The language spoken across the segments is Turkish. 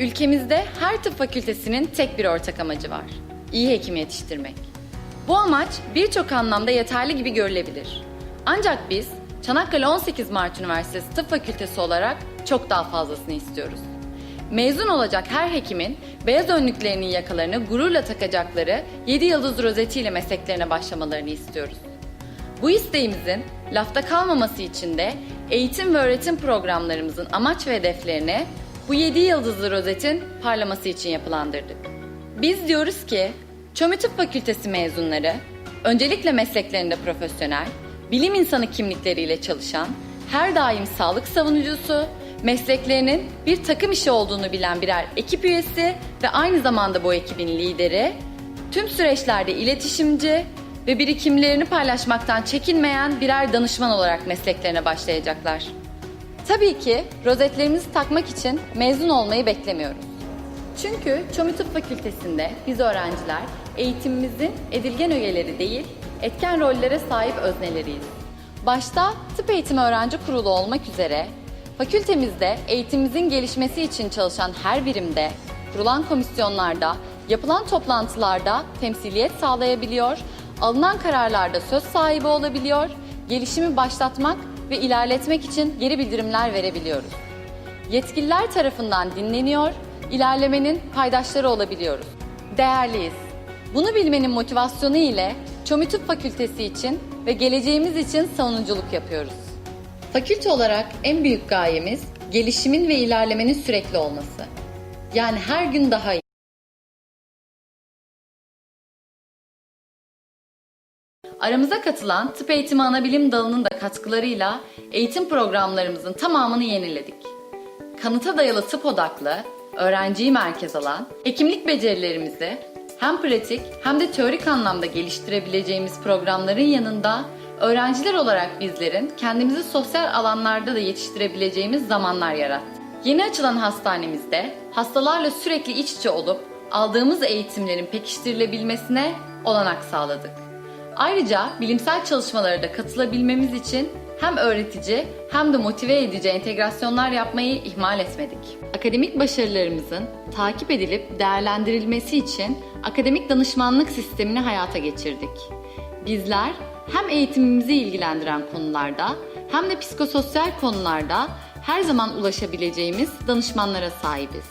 Ülkemizde her tıp fakültesinin tek bir ortak amacı var. İyi hekim yetiştirmek. Bu amaç birçok anlamda yeterli gibi görülebilir. Ancak biz Çanakkale 18 Mart Üniversitesi Tıp Fakültesi olarak çok daha fazlasını istiyoruz. Mezun olacak her hekimin beyaz önlüklerinin yakalarını gururla takacakları 7 yıldız rozetiyle mesleklerine başlamalarını istiyoruz. Bu isteğimizin lafta kalmaması için de eğitim ve öğretim programlarımızın amaç ve hedeflerini bu 7 yıldızlı rozetin parlaması için yapılandırdık. Biz diyoruz ki Çomi Tıp Fakültesi mezunları öncelikle mesleklerinde profesyonel, bilim insanı kimlikleriyle çalışan, her daim sağlık savunucusu, mesleklerinin bir takım işi olduğunu bilen birer ekip üyesi ve aynı zamanda bu ekibin lideri, tüm süreçlerde iletişimci ve birikimlerini paylaşmaktan çekinmeyen birer danışman olarak mesleklerine başlayacaklar. Tabii ki rozetlerimizi takmak için mezun olmayı beklemiyoruz. Çünkü Çomi Tıp Fakültesi'nde biz öğrenciler eğitimimizin edilgen ögeleri değil, etken rollere sahip özneleriyiz. Başta Tıp Eğitimi Öğrenci Kurulu olmak üzere fakültemizde eğitimimizin gelişmesi için çalışan her birimde, kurulan komisyonlarda, yapılan toplantılarda temsiliyet sağlayabiliyor, alınan kararlarda söz sahibi olabiliyor, gelişimi başlatmak ve ilerletmek için geri bildirimler verebiliyoruz. Yetkililer tarafından dinleniyor, ilerlemenin paydaşları olabiliyoruz. Değerliyiz. Bunu bilmenin motivasyonu ile Çomi Tıp Fakültesi için ve geleceğimiz için savunuculuk yapıyoruz. Fakülte olarak en büyük gayemiz gelişimin ve ilerlemenin sürekli olması. Yani her gün daha iyi. Aramıza katılan tıp eğitimi anabilim dalının da katkılarıyla eğitim programlarımızın tamamını yeniledik. Kanıta dayalı tıp odaklı, öğrenciyi merkez alan, hekimlik becerilerimizi hem pratik hem de teorik anlamda geliştirebileceğimiz programların yanında öğrenciler olarak bizlerin kendimizi sosyal alanlarda da yetiştirebileceğimiz zamanlar yarattık. Yeni açılan hastanemizde hastalarla sürekli iç içe olup aldığımız eğitimlerin pekiştirilebilmesine olanak sağladık. Ayrıca bilimsel çalışmalara da katılabilmemiz için hem öğretici hem de motive edici entegrasyonlar yapmayı ihmal etmedik. Akademik başarılarımızın takip edilip değerlendirilmesi için akademik danışmanlık sistemini hayata geçirdik. Bizler hem eğitimimizi ilgilendiren konularda hem de psikososyal konularda her zaman ulaşabileceğimiz danışmanlara sahibiz.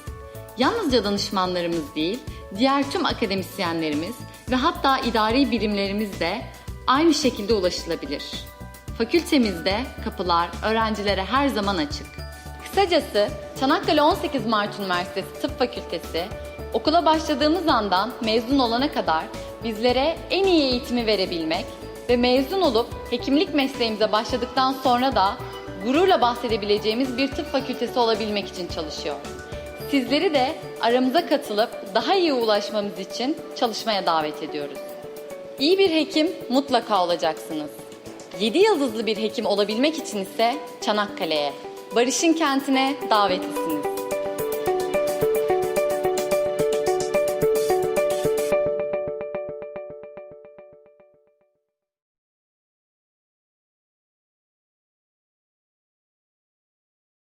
Yalnızca danışmanlarımız değil, diğer tüm akademisyenlerimiz ve hatta idari birimlerimiz de aynı şekilde ulaşılabilir. Fakültemizde kapılar öğrencilere her zaman açık. Kısacası Çanakkale 18 Mart Üniversitesi Tıp Fakültesi okula başladığımız andan mezun olana kadar bizlere en iyi eğitimi verebilmek ve mezun olup hekimlik mesleğimize başladıktan sonra da gururla bahsedebileceğimiz bir tıp fakültesi olabilmek için çalışıyor. Sizleri de aramıza katılıp daha iyi ulaşmamız için çalışmaya davet ediyoruz. İyi bir hekim mutlaka olacaksınız. 7 yıldızlı bir hekim olabilmek için ise Çanakkale'ye, Barış'ın kentine davetlisiniz.